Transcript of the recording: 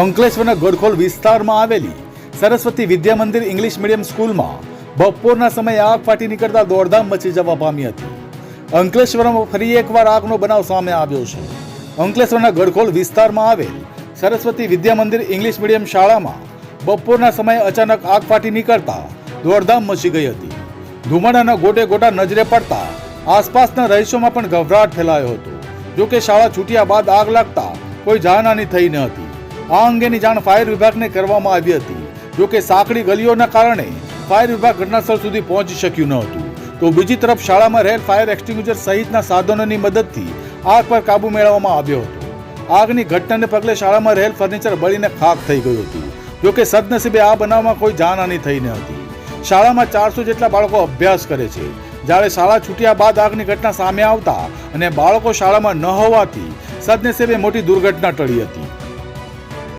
અંકલેશ્વરના ગોડખોલ વિસ્તારમાં આવેલી સરસ્વતી વિદ્યા મંદિર ઇંગ્લિશ મીડિયમ સ્કૂલમાં બપોરના સમયે આગ ફાટી નીકળતા દોડધામ મચી જવા પામી હતી. અંકલેશ્વરમાં ફરી એકવાર આગનો બનાવ સામે આવ્યો છે. અંકલેશ્વરના ગડખોલ વિસ્તારમાં આવેલ સરસ્વતી વિદ્યા મંદિર ઇંગ્લિશ મીડિયમ શાળામાં બપોરના સમયે અચાનક આગ ફાટી નીકળતા દોડધામ મચી ગઈ હતી. ધુમાડાના ગોટે ગોટા નજરે પડતા આસપાસના રહીશોમાં પણ ગભરાટ ફેલાયો હતો. જોકે શાળા છૂટ્યા બાદ આગ લાગતા કોઈ જાનહાની થઈ ન હતી. આ અંગેની જાણ ફાયર વિભાગને કરવામાં આવી હતી. જોકે સાંકડી ગલીઓના કારણે ફાયર વિભાગ ઘટનાસ્થળ સુધી પહોંચી શક્યું ન હતું. તો બીજી તરફ શાળામાં રહેલ ફાયર એક્સટિંગ્યુશર સહિતના સાધનોની મદદથી આગ પર કાબુ મેળવવામાં આવ્યો હતો. આગની ઘટનાને પગલે શાળામાં રહેલ ફર્નિચર બળીને ખાક થઈ ગયું હતું. જોકે સદનસીબે આ બનાવમાં કોઈ જાનહાની થઈ ન હતી. શાળામાં ચારસો જેટલા બાળકો અભ્યાસ કરે છે. જ્યારે શાળા છૂટ્યા બાદ આગની ઘટના સામે આવતા અને બાળકો શાળામાં ન હોવાથી સદનસીબે મોટી દુર્ઘટના ટળી હતી.